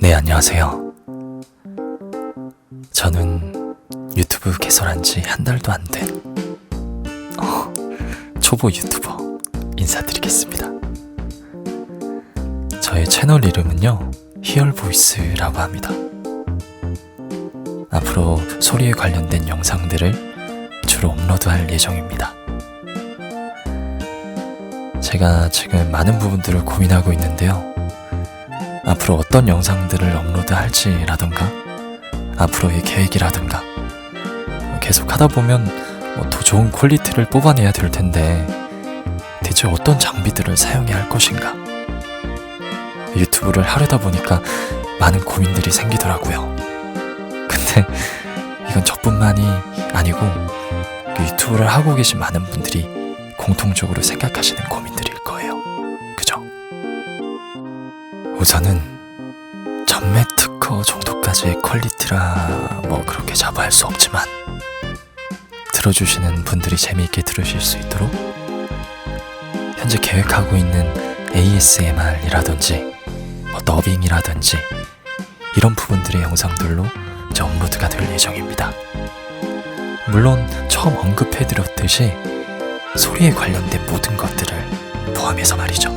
네, 안녕하세요. 저는 유튜브 개설한 지 한 달도 안 된, 어, 초보 유튜버 인사드리겠습니다. 저의 채널 이름은요, 히얼보이스라고 합니다. 앞으로 소리에 관련된 영상들을 주로 업로드할 예정입니다. 제가 지금 많은 부분들을 고민하고 있는데요. 앞으로 어떤 영상들을 업로드 할지라던가 앞으로의 계획이라든가 계속 하다 보면 뭐더 좋은 퀄리티를 뽑아내야 될 텐데 대체 어떤 장비들을 사용해야 할 것인가 유튜브를 하려다 보니까 많은 고민들이 생기더라고요. 근데 이건 저뿐만이 아니고 그 유튜브를 하고 계신 많은 분들이 공통적으로 생각하시는 고민 우선은 전매 특허 정도까지의 퀄리티라 뭐 그렇게 자부할 수 없지만 들어주시는 분들이 재미있게 들으실 수 있도록 현재 계획하고 있는 ASMR이라든지 뭐 더빙이라든지 이런 부분들의 영상들로 이제 업로드가 될 예정입니다. 물론 처음 언급해드렸듯이 소리에 관련된 모든 것들을 포함해서 말이죠.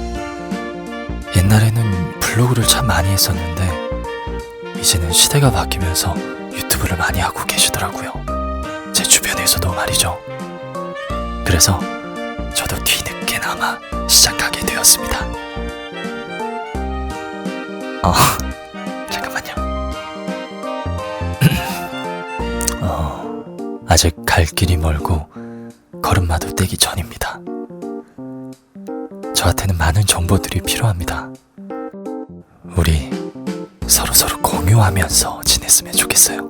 옛날에는 블로그를 참 많이 했었는데 이제는 시대가 바뀌면서 유튜브를 많이 하고 계시더라고요. 제 주변에서도 말이죠. 그래서 저도 뒤늦게나마 시작하게 되었습니다. 어, 잠깐만요. 어, 아직 갈 길이 멀고 걸음마도 떼기 전입니다. 저한테는 많은 정보들이 필요합니다. 우리 서로 서로 공유하면서 지냈으면 좋겠어요.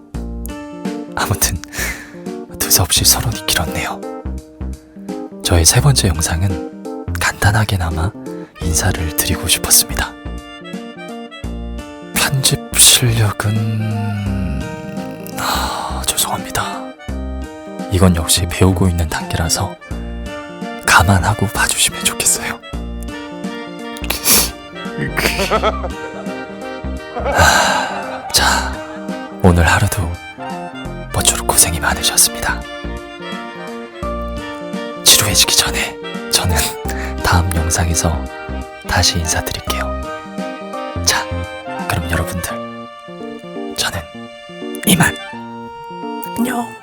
아무튼 두서없이 서론이 길었네요. 저의 세 번째 영상은 간단하게나마 인사를 드리고 싶었습니다. 편집 실력은 아, 죄송합니다. 이건 역시 배우고 있는 단계라서 감안하고 봐주시면 좋겠어요. 아, 자, 오늘 하루도 모쪼록 고생이 많으셨습니다. 지루해지기 전에 저는 다음 영상에서 다시 인사드릴게요. 자, 그럼 여러분들, 저는 이만 안녕.